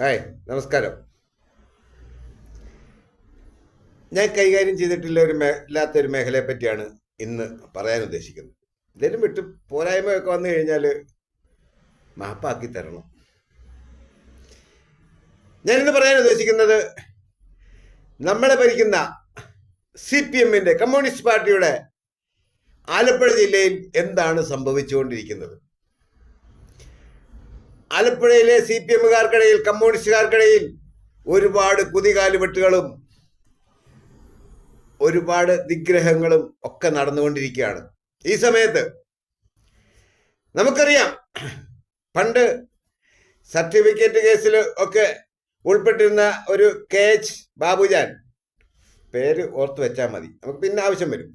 Hi നമസ്കാരം. ഞാൻ കൈകാര്യം ചെയ്തിട്ടില്ല ഒരു മേ ഇല്ലാത്ത ഒരു മേഖലയെ പറ്റിയാണ് ഇന്ന് പറയാൻ ഉദ്ദേശിക്കുന്നത്. എന്തെങ്കിലും വിട്ട് പോരായ്മയൊക്കെ വന്നു കഴിഞ്ഞാൽ മാപ്പാക്കി തരണം. ഞാനിന്ന് പറയാൻ ഉദ്ദേശിക്കുന്നത് നമ്മളെ ഭരിക്കുന്ന സി പി എമ്മിന്റെ കമ്മ്യൂണിസ്റ്റ് പാർട്ടിയുടെ ആലപ്പുഴ ജില്ലയിൽ എന്താണ് സംഭവിച്ചുകൊണ്ടിരിക്കുന്നത്? ആലപ്പുഴയിലെ സി പി എമ്മുകാർക്കിടയിൽ കമ്മ്യൂണിസ്റ്റുകാർക്കിടയിൽ ഒരുപാട് കുതികാലുവെട്ടുകളും ഒരുപാട് നിഗ്രഹങ്ങളും ഒക്കെ നടന്നുകൊണ്ടിരിക്കുകയാണ്. ഈ സമയത്ത് നമുക്കറിയാം പണ്ട് സർട്ടിഫിക്കറ്റ് കേസിൽ ഒക്കെ ഉൾപ്പെട്ടിരുന്ന ഒരു കെ എച്ച് ബാബുജാൻ. പേര് ഓർത്ത് വെച്ചാൽ മതി നമുക്ക് പിന്നെ ആവശ്യം വരും.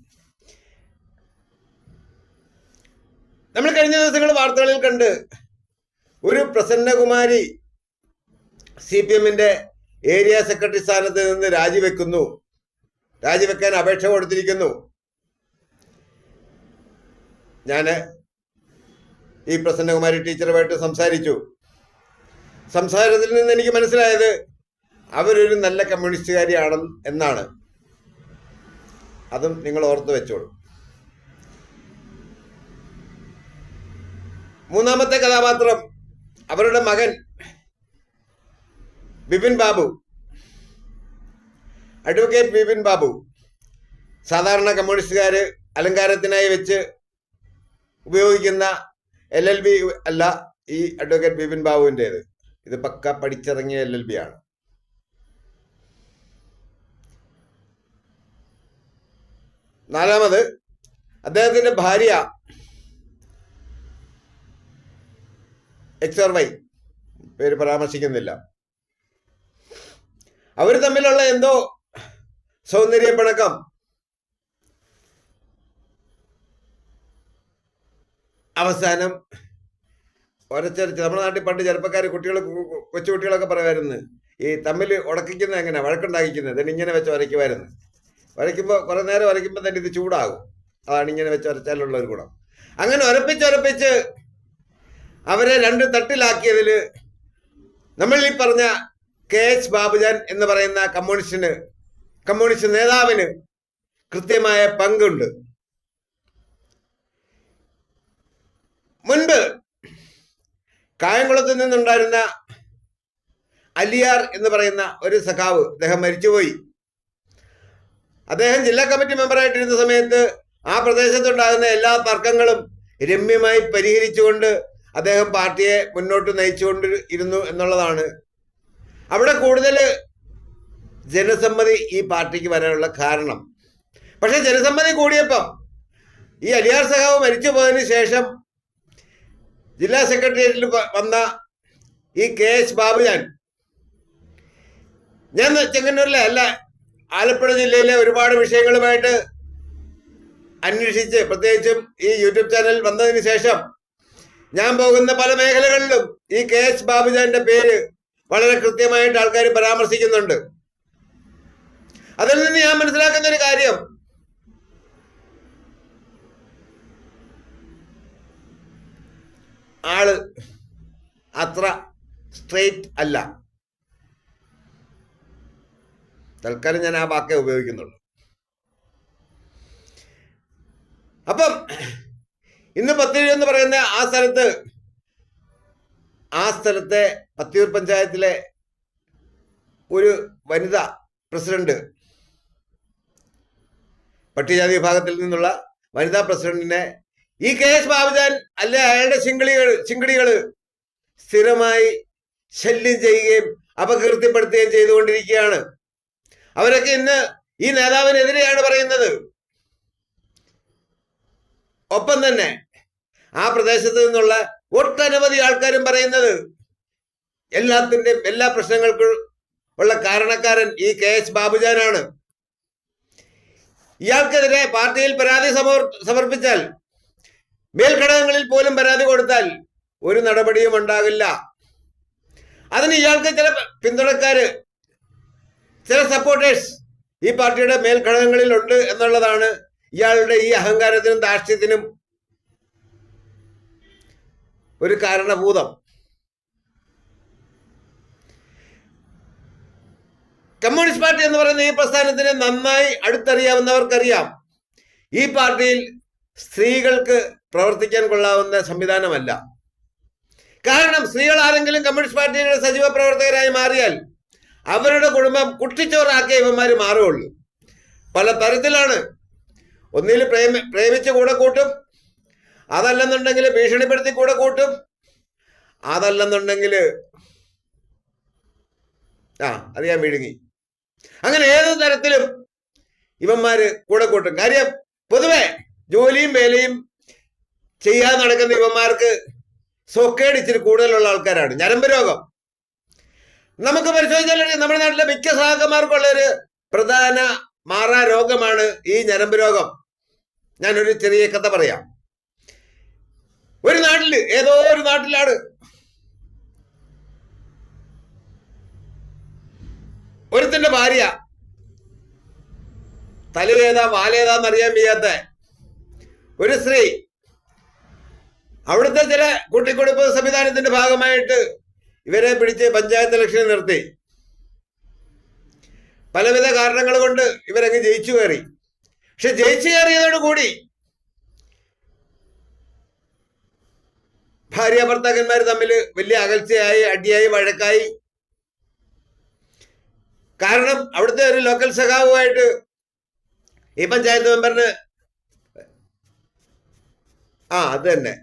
നമ്മൾ കഴിഞ്ഞ ദിവസങ്ങൾ വാർത്തകളിൽ കണ്ട് ഒരു പ്രസന്നകുമാരി സി പി എമ്മിന്റെ ഏരിയ സെക്രട്ടറി സ്ഥാനത്ത് നിന്ന് രാജിവെക്കുന്നു. രാജിവെക്കാൻ അപേക്ഷ കൊടുത്തിരിക്കുന്നു. ഞാൻ ഈ പ്രസന്നകുമാരി ടീച്ചറുമായിട്ട് സംസാരിച്ചു. സംസാരത്തിൽ നിന്ന് എനിക്ക് മനസ്സിലായത് അവരൊരു നല്ല കമ്മ്യൂണിസ്റ്റുകാരിയാണ് എന്നാണ്. അതും നിങ്ങൾ ഓർത്ത് വെച്ചോളൂ. മൂന്നാമത്തെ കഥാപാത്രം അവരുടെ മകൻ ബിപിൻ ബാബു. അഡ്വക്കേറ്റ് ബിപിൻ ബാബു. സാധാരണ കമ്മ്യൂണിസ്റ്റുകാർ അലങ്കാരത്തിനായി വെച്ച് ഉപയോഗിക്കുന്ന എൽ എൽ ബി അല്ല ഈ അഡ്വക്കേറ്റ് ബിപിൻ ബാബുവിന്റേത്. ഇത് പക്ക പഠിച്ചിറങ്ങിയ എൽ എൽ ബി ആണ്. നാലാമത് അദ്ദേഹത്തിന്റെ ഭാര്യ എക്സ് ആർ വൈ പേര് പരാമർശിക്കുന്നില്ല. അവർ തമ്മിലുള്ള എന്തോ സൗന്ദര്യ പിണക്കം. അവസാനം ഒരച്ചരച്ച് നമ്മുടെ നാട്ടിൽ പണ്ട് ചെറുപ്പക്കാർ കുട്ടികൾ കൊച്ചുകുട്ടികളൊക്കെ പറയുമായിരുന്നു ഈ തമ്മിൽ ഉടക്കിക്കുന്നത് എങ്ങനെ? വഴക്കുണ്ടാക്കിക്കുന്നത്. തന്നെ ഇങ്ങനെ വെച്ച് വരയ്ക്കുമായിരുന്നു. വരയ്ക്കുമ്പോൾ കുറേ നേരം വരയ്ക്കുമ്പോൾ തന്നെ ഇത് ചൂടാകും. അതാണ് ഇങ്ങനെ വെച്ച് വരച്ചാലുള്ള ഒരു ഗുണം. അങ്ങനെ ഉരപ്പിച്ച് ഉരപ്പിച്ച് അവരെ രണ്ട് തട്ടിലാക്കിയതിൽ നമ്മൾ ഈ പറഞ്ഞ കെ എച്ച് ബാബുജാൻ എന്ന് പറയുന്ന കമ്മ്യൂണിസ്റ്റിന് കമ്മ്യൂണിസ്റ്റ് നേതാവിന് കൃത്യമായ പങ്കുണ്ട്. മുൻപ് കായംകുളത്ത് നിന്നുണ്ടായിരുന്ന അലിയാർ എന്ന് പറയുന്ന ഒരു സഖാവ് അദ്ദേഹം മരിച്ചുപോയി. അദ്ദേഹം ജില്ലാ കമ്മിറ്റി മെമ്പറായിട്ടിരുന്ന സമയത്ത് ആ പ്രദേശത്തുണ്ടാകുന്ന എല്ലാ തർക്കങ്ങളും രമ്യമായി പരിഹരിച്ചുകൊണ്ട് അദ്ദേഹം പാർട്ടിയെ മുന്നോട്ട് നയിച്ചുകൊണ്ട് ഇരുന്നു എന്നുള്ളതാണ്. അവിടെ കൂടുതൽ ജനസമ്മതി ഈ പാർട്ടിക്ക് വരാനുള്ള കാരണം. പക്ഷെ ജനസമ്മതി കൂടിയപ്പം ഈ അലിയാർ സഖാവ് മരിച്ചു പോയതിന് ശേഷം ജില്ലാ സെക്രട്ടേറിയറ്റിൽ വന്ന ഈ കെ എസ് ബാബുജാൻ ഞാൻ ചെങ്ങന്നൂരിലെ അല്ല ആലപ്പുഴ ജില്ലയിലെ ഒരുപാട് വിഷയങ്ങളുമായിട്ട് അന്വേഷിച്ച് പ്രത്യേകിച്ചും ഈ യൂട്യൂബ് ചാനൽ വന്നതിന് ശേഷം ഞാൻ പോകുന്ന പല മേഖലകളിലും ഈ കെ എസ് ബാബുജാന്റെ പേര് വളരെ കൃത്യമായിട്ട് ആൾക്കാർ പരാമർശിക്കുന്നുണ്ട്. അതിൽ നിന്ന് ഞാൻ മനസ്സിലാക്കുന്ന ഒരു കാര്യം. ആൾ അത്ര സ്ട്രെയിറ്റ് അല്ല. തൽക്കാലം ഞാൻ ആ വാക്കേ ഉപയോഗിക്കുന്നുള്ളൂ. അപ്പം ഇന്ന് പത്തിരി എന്ന് പറയുന്ന ആ സ്ഥലത്ത് ആ സ്ഥലത്തെ പത്തിയൂർ പഞ്ചായത്തിലെ ഒരു വനിത പ്രസിഡന്റ് പട്ടികജാതി വിഭാഗത്തിൽ നിന്നുള്ള വനിതാ പ്രസിഡന്റിനെ ഈ കെ എസ് ബാബുജാൻ അല്ലെ അയാളുടെ ശിങ്കിളികൾ ചിങ്കിടികൾ സ്ഥിരമായി ശല്യം ചെയ്യുകയും അപകീർത്തിപ്പെടുത്തുകയും ചെയ്തുകൊണ്ടിരിക്കുകയാണ്. അവരൊക്കെ ഇന്ന് ഈ നേതാവിനെതിരെയാണ് പറയുന്നത്. ഒപ്പം തന്നെ ആ പ്രദേശത്ത് നിന്നുള്ള ഒട്ടനവധി ആൾക്കാരും പറയുന്നത് എല്ലാത്തിന്റെയും എല്ലാ പ്രശ്നങ്ങൾക്കും ഉള്ള കാരണക്കാരൻ ഈ കെ എസ് ബാബുജാനാണ്. ഇയാൾക്കെതിരെ പാർട്ടിയിൽ പരാതി സമർ സമർപ്പിച്ചാൽ മേൽഘടകങ്ങളിൽ പോലും പരാതി കൊടുത്താൽ ഒരു നടപടിയും ഉണ്ടാകില്ല. അതിന് ഇയാൾക്ക് ചില പിന്തുണക്കാര് ചില സപ്പോർട്ടേഴ്സ് ഈ പാർട്ടിയുടെ മേൽഘടകങ്ങളിൽ ഉണ്ട് എന്നുള്ളതാണ് ഇയാളുടെ ഈ അഹങ്കാരത്തിനും ധാർഷ്ട്യത്തിനും ഒരു കാരണഭൂതം. കമ്മ്യൂണിസ്റ്റ് പാർട്ടി എന്ന് പറയുന്ന ഈ പ്രസ്ഥാനത്തിനെ നന്നായി അടുത്തറിയാവുന്നവർക്കറിയാം. ഈ പാർട്ടിയിൽ സ്ത്രീകൾക്ക് പ്രവർത്തിക്കാൻ കൊള്ളാവുന്ന സംവിധാനമല്ല. കാരണം സ്ത്രീകൾ ആരെങ്കിലും കമ്മ്യൂണിസ്റ്റ് പാർട്ടിയുടെ സജീവ പ്രവർത്തകരായി മാറിയാൽ അവരുടെ കുടുംബം കുട്ടിച്ചോറാക്കിയ ഇവന്മാർ മാറുകയുള്ളൂ. പല തരത്തിലാണ് ഒന്നിൽ പ്രേമി പ്രേമിച്ച് കൂടെ കൂട്ടും. അതല്ലെന്നുണ്ടെങ്കിൽ ഭീഷണിപ്പെടുത്തി കൂടെ കൂട്ടും. അതല്ലെന്നുണ്ടെങ്കിൽ ആ അത് ഞാൻ വിഴുങ്ങി. അങ്ങനെ ഏത് തരത്തിലും ഇവന്മാര് കൂടെ കൂട്ടും. കാര്യം പൊതുവെ ജോലിയും വേലയും ചെയ്യാൻ നടക്കുന്ന ഇവന്മാർക്ക് സൊക്കേട് ഇച്ചിരി കൂടുതലുള്ള ആൾക്കാരാണ്. ഞരമ്പ് രോഗം. നമുക്ക് പരിശോധിച്ചാൽ നമ്മുടെ നാട്ടിലെ മിക്ക സഹാക്കന്മാർക്കുള്ള ഒരു പ്രധാന മാറാ രോഗമാണ് ഈ ഞരമ്പ് രോഗം. ഞാനൊരു ചെറിയ കഥ പറയാം. ഒരു നാട്ടിൽ ഏതോ ഒരു നാട്ടിലാണ്. ഒരുത്തിന്റെ ഭാര്യ. തലവേതാ വാലേതാന്നറിയാൻ വയ്യാത്ത ഒരു സ്ത്രീ. അവിടുത്തെ ചില കുട്ടിക്കൊടുപ്പ് സംവിധാനത്തിന്റെ ഭാഗമായിട്ട് ഇവരെ പിടിച്ച് പഞ്ചായത്ത് ഇലക്ഷന് നിർത്തി. പലവിധ കാരണങ്ങൾ കൊണ്ട് ഇവരങ്ങ് ജയിച്ചു കയറി. പക്ഷെ ജയിച്ചു കയറിയതോടുകൂടി ഭാര്യ ഭർത്താക്കന്മാർ തമ്മിൽ വലിയ അകൽച്ചയായി അടിയായി വഴക്കായി. കാരണം അവിടുത്തെ ഒരു ലോക്കൽ സഖാവുമായിട്ട് ഈ പഞ്ചായത്ത് മെമ്പറിന് ആ അത് തന്നെ.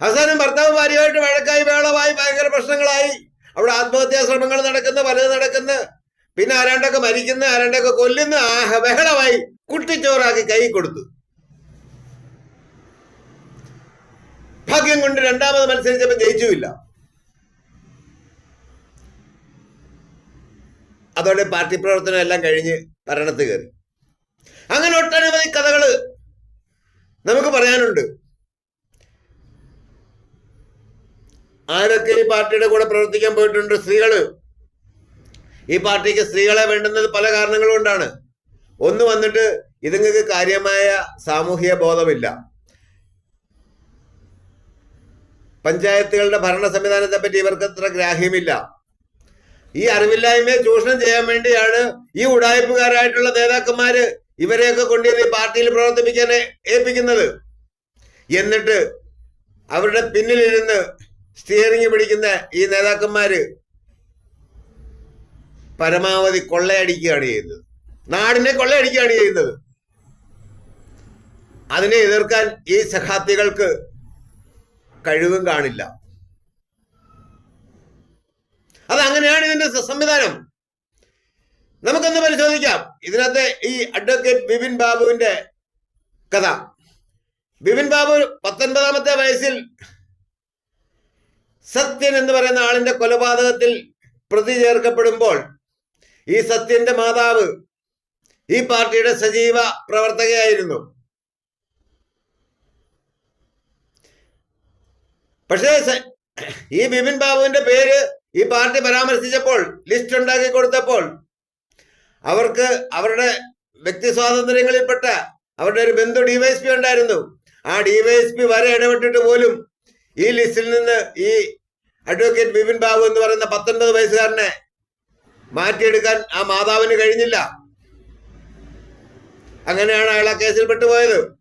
അവസാനം ഭർത്താവ് ഭാര്യയുമായിട്ട് വഴക്കായി വേളമായി ഭയങ്കര പ്രശ്നങ്ങളായി. അവിടെ ആത്മഹത്യാ ശ്രമങ്ങൾ നടക്കുന്ന പലത് നടക്കുന്ന. പിന്നെ ആരാണ്ടൊക്കെ മരിക്കുന്ന ആരാണ്ടൊക്കെ കൊല്ലുന്ന ആഹ ബഹളമായി കുട്ടിച്ചോറാക്കി കൈ കൊടുത്തു. ഭാഗ്യം കൊണ്ട് രണ്ടാമത് മത്സരിച്ചപ്പോൾ ജയിച്ചുമില്ല. അതോടെ പാർട്ടി പ്രവർത്തനം എല്ലാം കഴിഞ്ഞ് ഭരണത്ത് കയറി. അങ്ങനെ ഒട്ടനവധി കഥകൾ നമുക്ക് പറയാനുണ്ട്. ആരൊക്കെ ഈ പാർട്ടിയുടെ കൂടെ പ്രവർത്തിക്കാൻ പോയിട്ടുണ്ട്? സ്ത്രീകൾ. ഈ പാർട്ടിക്ക് സ്ത്രീകളെ വേണ്ടുന്നത് പല കാരണങ്ങൾ കൊണ്ടാണ്. ഒന്ന് വന്നിട്ട് ഇതുങ്ങൾക്ക് കാര്യമായ സാമൂഹിക ബോധമില്ല. പഞ്ചായത്തുകളുടെ ഭരണ സംവിധാനത്തെ പറ്റി ഇവർക്ക് അത്ര ഗ്രാഹ്യമില്ല. ഈ അറിവില്ലായ്മയെ ചൂഷണം ചെയ്യാൻ വേണ്ടിയാണ് ഈ ഉടായ്പുകാരായിട്ടുള്ള നേതാക്കന്മാര് ഇവരെയൊക്കെ കൊണ്ടുവന്ന് ഈ പാർട്ടിയിൽ പ്രവർത്തിപ്പിക്കാൻ ഏൽപ്പിക്കുന്നത്. എന്നിട്ട് അവരുടെ പിന്നിലിരുന്ന് സ്റ്റിയറിംഗ് പിടിക്കുന്ന ഈ നേതാക്കന്മാര് പരമാവധി കൊള്ളയടിക്കുകയാണ് ചെയ്യുന്നത്. നാടിനെ കൊള്ളയടിക്കുകയാണ് ചെയ്യുന്നത്. അതിനെ എതിർക്കാൻ ഈ സഹാത്തികൾക്ക് കഴിവും കാണില്ല. അത് അങ്ങനെയാണ് ഇതിന്റെ സംവിധാനം. നമുക്കൊന്ന് പരിശോധിക്കാം. ഇതിനകത്തെ ഈ അഡ്വക്കേറ്റ് ബിപിൻ ബാബുവിന്റെ കഥ. ബിപിൻ ബാബു പത്തൊൻപതാമത്തെ വയസ്സിൽ സത്യൻ എന്ന് പറയുന്ന ആളിന്റെ കൊലപാതകത്തിൽ പ്രതി ചേർക്കപ്പെടുമ്പോൾ ഈ സത്യന്റെ മാതാവ് ഈ പാർട്ടിയുടെ സജീവ പ്രവർത്തകയായിരുന്നു. പക്ഷേ ഈ ബിപിൻ ബാബുവിന്റെ പേര് ഈ പാർട്ടി പരാമർശിച്ചപ്പോൾ ലിസ്റ്റ് ഉണ്ടാക്കി കൊടുത്തപ്പോൾ അവർക്ക് അവരുടെ വ്യക്തി സ്വാതന്ത്ര്യങ്ങളിൽപ്പെട്ട അവരുടെ ഒരു ബന്ധു ഡിവൈഎസ്പി ഉണ്ടായിരുന്നു. ആ ഡിവൈഎസ്പി വരെ ഇടപെട്ടിട്ട് പോലും ഈ ലിസ്റ്റിൽ നിന്ന് ഈ അഡ്വക്കേറ്റ് ബിപിൻ ബാബു എന്ന് പറയുന്ന പത്തൊൻപത് വയസ്സുകാരനെ മാറ്റിയെടുക്കാൻ ആ മാതാവിന് കഴിഞ്ഞില്ല. അങ്ങനെയാണ് അയാൾ ആ കേസിൽ പെട്ടുപോയത്.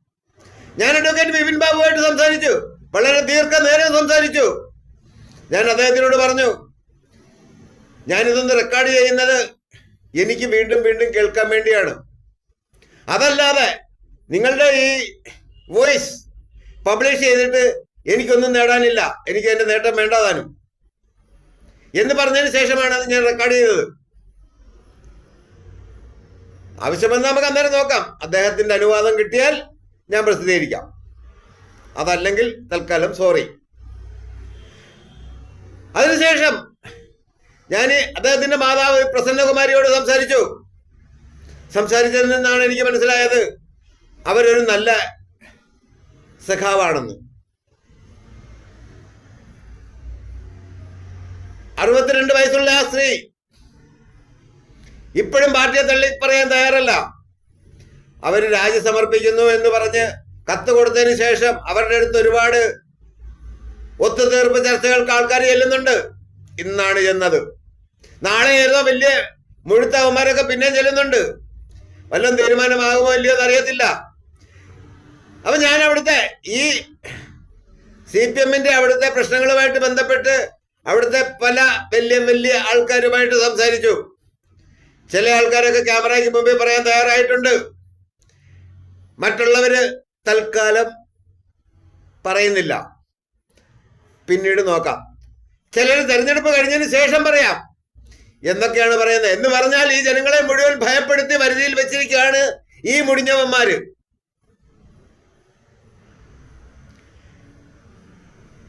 ഞാൻ അഡ്വക്കേറ്റ് ബിപിൻ ബാബുവായിട്ട് സംസാരിച്ചു. വളരെ ദീർഘനേരം സംസാരിച്ചു. ഞാൻ അദ്ദേഹത്തിനോട് പറഞ്ഞു ഞാനിതൊന്ന് റെക്കോർഡ് ചെയ്യുന്നത് എനിക്ക് വീണ്ടും വീണ്ടും കേൾക്കാൻ വേണ്ടിയാണ്. അതല്ലാതെ നിങ്ങളുടെ ഈ വോയിസ് പബ്ലിഷ് ചെയ്തിട്ട് എനിക്കൊന്നും നേടാനില്ല. എനിക്ക് എന്റെ നേട്ടം വേണ്ടാതാനും എന്ന് പറഞ്ഞതിന് ശേഷമാണ് അത് ഞാൻ റെക്കോർഡ് ചെയ്തത്. ആവശ്യമെന്ന് നമുക്ക് അന്നേരം നോക്കാം. അദ്ദേഹത്തിന്റെ അനുവാദം കിട്ടിയാൽ ഞാൻ പ്രസിദ്ധീകരിക്കാം. അതല്ലെങ്കിൽ തൽക്കാലം സോറി അതിനുശേഷം ഞാൻ അദ്ദേഹത്തിന്റെ മാതാവ് പ്രസന്നകുമാരിയോട് സംസാരിച്ചു. സംസാരിച്ചതിൽ നിന്നാണ് എനിക്ക് മനസ്സിലായത് അവരൊരു നല്ല സഖാവാണെന്ന്. അറുപത്തിരണ്ട് വയസ്സുള്ള ആ സ്ത്രീ ഇപ്പോഴും പാർട്ടിയെ തള്ളി പറയാൻ തയ്യാറല്ല. അവർ രാജി സമർപ്പിക്കുന്നു എന്ന് പറഞ്ഞ് കത്ത് കൊടുത്തതിന് ശേഷം അവരുടെ അടുത്ത് ഒരുപാട് ഒത്തുതീർപ്പ് ചർച്ചകൾക്ക് ആൾക്കാർ ചെല്ലുന്നുണ്ട്. ഇന്നാണ് ചെന്നത്. നാളെ ഏതോ വലിയ മുഴുത്തവന്മാരൊക്കെ പിന്നെയും ചെല്ലുന്നുണ്ട്. വല്ലതും തീരുമാനമാകുമോ ഇല്ലയോ എന്നറിയത്തില്ല അപ്പൊ ഞാൻ അവിടുത്തെ ഈ സി പി എമ്മിന്റെ അവിടുത്തെ പ്രശ്നങ്ങളുമായിട്ട് ബന്ധപ്പെട്ട് അവിടുത്തെ പല വലിയ വലിയ ആൾക്കാരുമായിട്ട് സംസാരിച്ചു. ചില ആൾക്കാരൊക്കെ ക്യാമറയ്ക്ക് മുമ്പിൽ പറയാൻ തയ്യാറായിട്ടുണ്ട്. മറ്റുള്ളവര് തൽക്കാലം പറയുന്നില്ല. പിന്നീട് നോക്കാം. ചിലർ തെരഞ്ഞെടുപ്പ് കഴിഞ്ഞതിന് ശേഷം പറയാം. എന്നൊക്കെയാണ് പറയുന്നത്. എന്ന് പറഞ്ഞാൽ ഈ ജനങ്ങളെ മുഴുവൻ ഭയപ്പെടുത്തി വരുതിയിൽ വെച്ചിരിക്കുകയാണ് ഈ മുടിഞ്ഞവന്മാര്.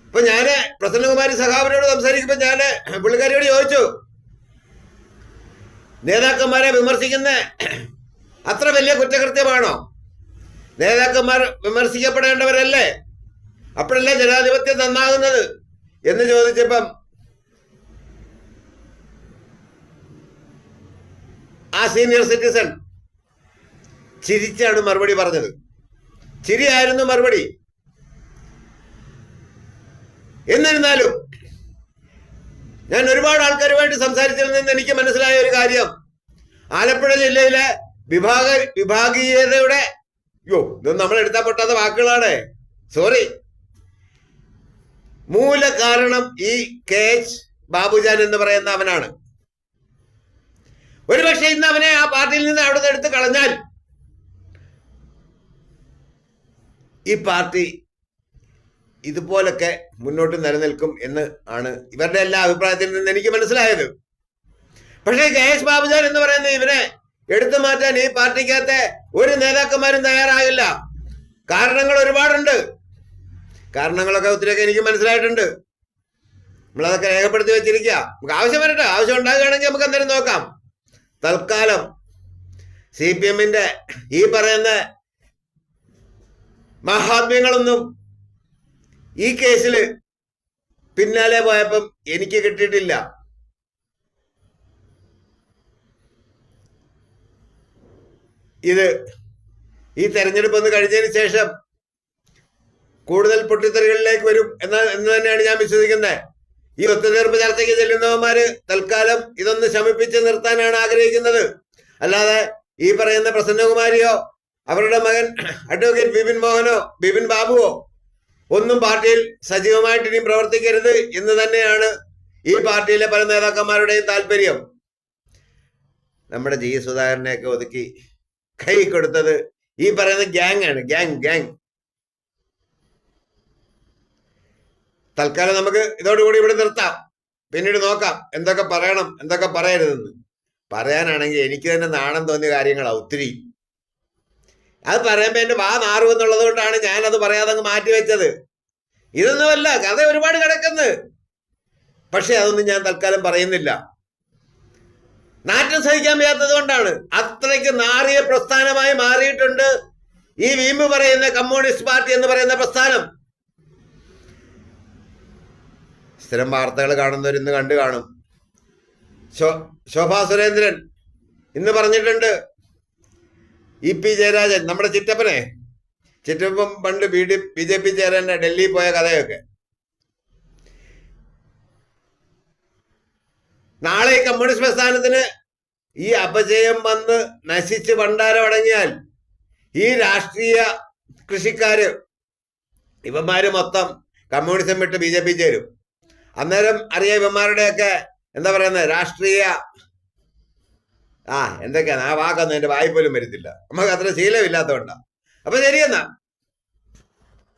ഇപ്പൊ ഞാൻ പ്രസന്നകുമാരി സഹാബിനോട് സംസാരിക്കുമ്പോ ഞാൻ പുള്ളിക്കാരിയോട് ചോദിച്ചു നേതാക്കന്മാരെ വിമർശിക്കുന്ന. അത്ര വലിയ കുറ്റകൃത്യമാണോ? നേതാക്കന്മാർ വിമർശിക്കപ്പെടേണ്ടവരല്ലേ? അപ്പോഴല്ലേ ജനാധിപത്യം നന്നാകുന്നത്? എന്ന് ചോദിച്ചപ്പം ആ സീനിയർ സിറ്റിസൺ ചിരിച്ചാണ് മറുപടി പറഞ്ഞത്. ചിരിയായിരുന്നു മറുപടി. എന്നിരുന്നാലും ഞാൻ ഒരുപാട് ആൾക്കാരുമായിട്ട് സംസാരിച്ചതിൽ നിന്ന് എനിക്ക് മനസ്സിലായ ഒരു കാര്യം. ആലപ്പുഴ ജില്ലയിലെ വിഭാഗ വിഭാഗീയതയുടെ യോ ഇതൊന്നും നമ്മൾ എടുത്താൽ പൊട്ടാത്ത വാക്കുകളാണ്. സോറി മൂല കാരണം ഈ കെ എച്ച് ബാബുജാൻ എന്ന് പറയുന്ന അവനാണ്. ഒരുപക്ഷെ ഇന്ന് അവനെ ആ പാർട്ടിയിൽ നിന്ന് അവിടെ നിന്ന് എടുത്ത് കളഞ്ഞാൽ ഈ പാർട്ടി ഇതുപോലൊക്കെ മുന്നോട്ട് നിലനിൽക്കും എന്ന് ആണ് ഇവരുടെ എല്ലാ അഭിപ്രായത്തിൽ നിന്ന് എനിക്ക് മനസ്സിലായത്. പക്ഷേ കെ എസ് ബാബുജാൻ എന്ന് പറയുന്ന ഇവരെ എടുത്തു മാറ്റാൻ ഈ പാർട്ടിക്കകത്തെ ഒരു നേതാക്കന്മാരും തയ്യാറാകില്ല കാരണങ്ങൾ ഒരുപാടുണ്ട്. കാരണങ്ങളൊക്കെ ഒത്തിരിയൊക്കെ എനിക്ക് മനസ്സിലായിട്ടുണ്ട്. നമ്മളതൊക്കെ രേഖപ്പെടുത്തി വെച്ചിരിക്കുക. നമുക്ക് ആവശ്യം വരട്ടെ. ആവശ്യം ഉണ്ടാകുകയാണെങ്കിൽ നമുക്ക് എന്തായാലും നോക്കാം. തൽക്കാലം സി പി എമ്മിന്റെ ഈ പറയുന്ന മഹാത്മ്യങ്ങളൊന്നും ഈ കേസിൽ പിന്നാലെ പോയപ്പം എനിക്ക് കിട്ടിയിട്ടില്ല. ഇത് ഈ തെരഞ്ഞെടുപ്പ് ഒന്ന് കഴിഞ്ഞതിന് ശേഷം കൂടുതൽ പൊട്ടിത്തെറികളിലേക്ക് വരും എന്ന എന്ന് തന്നെയാണ് ഞാൻ വിശ്വസിക്കുന്നത്. ഈ ഒത്തുതീർപ്പ് ചർച്ചയ്ക്ക് ചെല്ലുന്നവന്മാര് തൽക്കാലം ഇതൊന്ന് ശമിപ്പിച്ച് നിർത്താനാണ് ആഗ്രഹിക്കുന്നത്. അല്ലാതെ ഈ പറയുന്ന പ്രസന്നകുമാരിയോ അവരുടെ മകൻ അഡ്വക്കേറ്റ് ബിപിൻ മോഹനോ ബിപിൻ ബാബുവോ ഒന്നും പാർട്ടിയിൽ സജീവമായിട്ട് ഇനി പ്രവർത്തിക്കരുത് എന്ന് തന്നെയാണ് ഈ പാർട്ടിയിലെ പല നേതാക്കന്മാരുടെയും താല്പര്യം. നമ്മുടെ ജി സുധാകരനെയൊക്കെ ഒതുക്കി കൈ കൊടുത്തത് ഈ പറയുന്ന ഗ്യാങ് ആണ്. ഗ്യാങ് ഗ്യാങ് തൽക്കാലം നമുക്ക് ഇതോടുകൂടി ഇവിടെ നിർത്താം. പിന്നീട് നോക്കാം എന്തൊക്കെ പറയണം എന്തൊക്കെ പറയരുതെന്ന്. പറയാനാണെങ്കിൽ എനിക്ക് തന്നെ നാണം തോന്നിയ കാര്യങ്ങളാണ് ഒത്തിരി. അത് പറയുമ്പോൾ എന്റെ വാ നാറുമെന്നുള്ളത് കൊണ്ടാണ് ഞാനത് പറയാതെ അങ്ങ് മാറ്റിവെച്ചത് ഇതൊന്നുമല്ല കഥ ഒരുപാട് കിടക്കുന്നു. പക്ഷെ അതൊന്നും ഞാൻ തൽക്കാലം പറയുന്നില്ല. നാറ്റം സഹിക്കാൻ വയ്യാത്തത് കൊണ്ടാണ്. അത്രയ്ക്ക് നാറിയ പ്രസ്ഥാനമായി മാറിയിട്ടുണ്ട് ഈ വീമ്പ് പറയുന്ന കമ്മ്യൂണിസ്റ്റ് പാർട്ടി എന്ന് പറയുന്ന പ്രസ്ഥാനം. സ്ഥിരം വാർത്തകൾ കാണുന്നവർ ഇന്ന് കണ്ടു കാണും. ശോഭാ സുരേന്ദ്രൻ ഇന്ന് പറഞ്ഞിട്ടുണ്ട് ഇ പി ജയരാജൻ നമ്മുടെ ചിറ്റപ്പനെ. ചിറ്റപ്പൻ പണ്ട് B D B J P ചേരാൻ ഡൽഹിയിൽ പോയ കഥയൊക്കെ. നാളെ കമ്മ്യൂണിസ്റ്റ് പ്രസ്ഥാനത്തിന് ഈ അപജയം വന്ന് നശിച്ച് ഭണ്ഡാരം അടങ്ങിയാൽ ഈ രാഷ്ട്രീയ കൃഷിക്കാര് ഇവന്മാര് മൊത്തം കമ്മ്യൂണിസം വിട്ട് ബി ജെ പി ചേരും. അന്നേരം അറിയാം ഇവന്മാരുടെയൊക്കെ എന്താ പറയുന്നത് രാഷ്ട്രീയ ആ എന്തൊക്കെയാണ്? ആ വാക്കൊന്നും എന്റെ വായ്പോലും വരുത്തില്ല. നമുക്ക് അത്ര ശീലമില്ലാത്തതുകൊണ്ടാ. അപ്പൊ ശരിയെന്നാ.